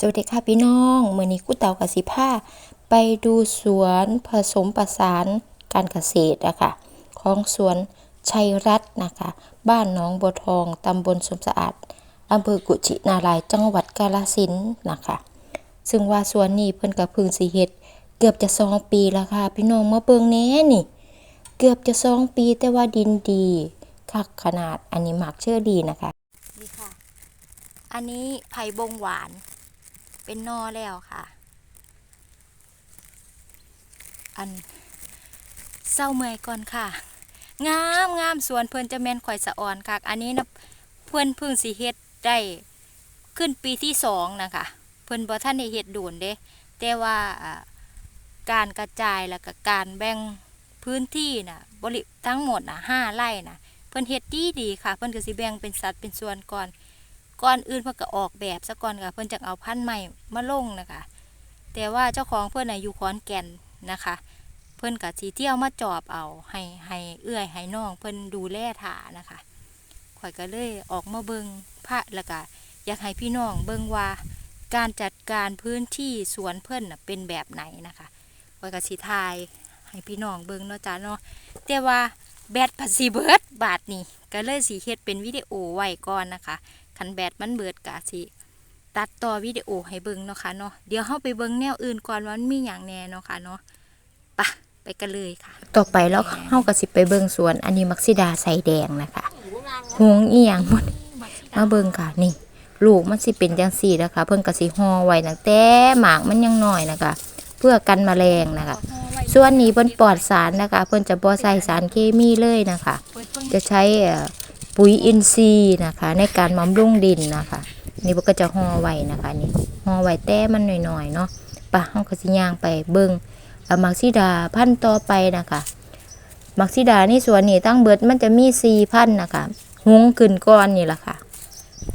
สวัสดีค่ะพี่น้องเมื้อนี้กู้เต่ากับสิพาไปดูสวนผสมประสานการเกษตรอะคะของสวนชัยรัตน์นะคะ บ้านหนองบัวทองตำบลสมสะอาดอำเภอกุชินารายจังหวัดกาฬสินนะคะ ซึ่งว่าสวนนี้เพิ่นก็เพึ่งสิเฮ็ดเกือบจะสองปีแล้วค่ะ พี่น้องเมาเบิงแน่นี่ เกือบจะสองปีแต่ว่าดินดีคักขนาดอันนี้หมากเชื่อดีนะคะนี่ค่ะ อันนี้ไผ่บงหวาน เป็นนอแล้วค่ะ อันเศร้าเมื่อยก่อนค่ะ งามงามสวนเพิ่นจะแมนข่อยสะอ่อนค่ะ อันนี้นะเพิ่นพิ่งสิเฮ็ดได้ขึ้นปีที่สองนะคะ เพิ่นบ่ทันได้เฮ็ดโดนเด้ แต่ว่าอ่าการกระจายแล้วก็การแบ่งพื้นที่น่ะบริทั้งหมดน่ะห้าไร่น่ะเพิ่นเฮ็ดดีดีค่ะ เพิ่นก็สิแบ่งเป็นสัดเป็นส่วนก่อน ก่อนอื่นเพิ่นก็ออกแบบซะก่อนค่ะเพิ่นจังเอาพันธุ์ใหม่มาลงนะคะ แต่ว่าเจ้าของเพิ่นน่ะอยู่ขอนแก่นนะคะ เพิ่อนก็สิเที่ยวมาจอบเอาให้ให้เอื้อยให้น้องเพิ่อนดูแลถานะคะข่อยก็เลยออกมาเบิงพระแล้วก็อยากให้พี่น้องเบิงว่าการจัดการพื้นที่สวนเพิ่นน่ะเป็นแบบไหนนะคะข่อยก็สิทายให้พี่น้องเบิงเนาะจ้าเนาะแต่ว่าแบตผัดสิเบิร์ดบาทนี่ก็เลยสิเฮ็ดเป็นวิดีโอไว้ก่อนนะคะ คันแบตมันเบิดกะสิตัดต่อวิดีโอให้เบิ่งเนาะค่ะเนาะเดี๋ยวเฮาไปเบิ่งแนวอื่นก่อนว่ามันมีหยังแน่เนาะค่ะเนาะไปะไปกันเลยค่ะ ต่อไปแล้วเฮาก็สิไปเบิ่งสวน อันนี้มักซิดาใส่แดงนะคะหวงอีหยังหมดมาเบิ่งค่ะนี่ ลูกมันสิเป็นจังซี่นะคะ เพิ่นก็สิห่อไว้ตั้งแต่หมากมันยังน้อยนะคะ เพื่อกันแมลงนะคะ ส่วนนี้เพิ่นปลอดสารนะคะ เพิ่นจะบ่ใส่สารเคมีเลยนะคะ จะใช้ ปุ๋ยอินทรีย์นะคะ ในการบำรุงดินนะคะ นี่มันก็จะห่อไว้นะคะนี่ห่อไว้แต่มันหน่อยๆเนาะปะห้องกสิย่างไปเบิงมักซิดาพันต่อไปนะคะมักซิดานี่สวนนี่ตั้งเบิดมันจะมีสี่พันนะคะหงขึ้นก้อนนี่แหละค่ะ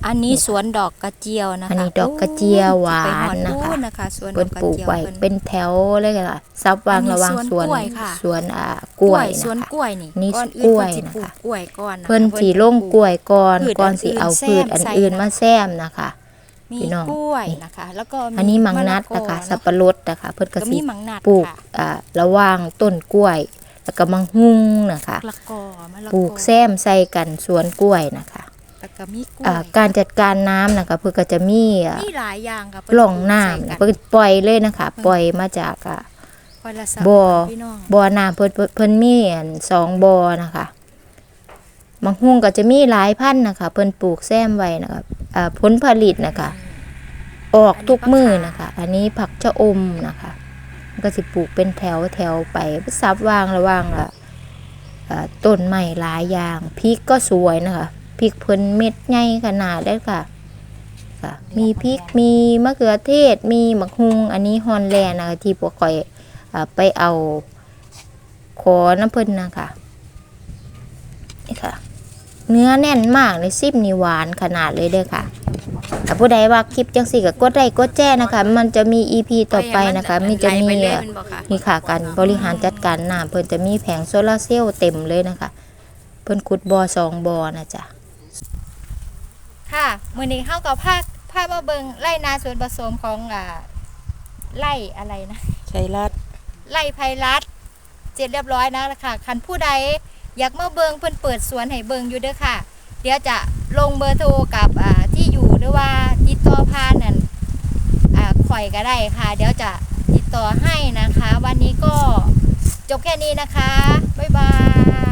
อันนี้สวนดอกกระเจียวนะคะอันนี้ดอกกระเจียวหวานนะคะไปฮอดพูนะคะสวนดเพิ่อนกกระปลูกเจียวไว้เพิ่นเป็นแถวเลยค่ะซับวางอันนี้ระหวางสสววนนกล้วยค่ะสวนอ่ากล้วยสวนนะคะกล้วยนี่นี่ก่อนกล้วยอื่นเพิ่นสิปลูนะคะกกล้วยก่อนนะคะเพิ่นสีจะลงปกล้วยก่อนพืชก่อนอันสิอื่นเอาแซมพืชอันใส่อื่นนะมาแซมนะคะมีพี่น้องกล้วยนะคะแล้วก็อันนี้มังนัดนะคะมสับปะรดนะคะ เพิ่นก็ก็สิมีมังนัดปลูกค่ะอ่าระหว่างต้นกล้วย แล้วก็มังหุงนะคะละกอมะละกอปลูกแซมใส่กันสวนกล้วยนะคะ แล้วก็มีกล้วยอ่าการจัดการน้ำนะคะเพื่อก็จะมีอ่ามีหลายอย่างค่ะหล่องน้ำนะเพื่อปล่อยเลยนะคะ ปล่อยมาจากอ่าคอยละสบ่อพี่น้องบ่อน้ำเพิ่นเพิ่นเพิ่นมีอันสองบ่อนะคะมังหุงก็จะมีหลายพันธุ์นะคะ เพิ่นปลูกแซมไว้นะคะอ่าผลผลิตนะคะ ออกทุกมือนะคะ อันนี้ผักชะอมนะคะมันก็สิปลูกเป็นแถวแถวไปซับวางระหว่างอะอ่าต้นไม้หลายอย่างพริกก็สวยนะคะ พริกเพิ่นเม็ดใหญ่ขนาดได้ค่ะ ค่ะ มีพริกมีมะเขือเทศ มีมะฮุงอันนี้ฮอนแลนด์นะคะที่พวกข่อยอ่าไปเอาขอน้ำเพิ่นนะคะนี่ค่ะ เนื้อแน่นมากเลยซิมนี่หวานขนาดเลยเด้อค่ะถ้าผู้ใดว่าคลิปจังสี่ก็กดไลค์กดแจ้นะคะ มันจะมี EP ต่อไปนะคะมีจะมีไหลไปเลยอะแม่นบ่คะนี่ค่ะการบริหารจัดการน้ำเพิ่นจะมีแผงโซลาร์เซลล์เต็มเลยนะคะ เพิ่นขุดบ่อสองบ่อนะจ๊ะ ค่ะมื้อนี้เฮากับภาคภาพมาเบิงไร่นาส่วนผสมของอ่าไร่อะไรนะชัยรัตน์ไล่ไพรัตเสร็จเรียบร้อยนะค่ะคันผู้ใดอยากมาเบิงเพิ่นเปิดสวนให้เบิงอยู่เด้อค่ะ เดี๋ยวจะลงเบอร์โทรกับอ่าที่อยู่หรือว่าติดต่อผ่านนั่นอ่าข่อยก็ได้ค่ะ เดี๋ยวจะติดต่อให้นะคะ วันนี้ก็จบแค่นี้นะคะ บ๊ายบา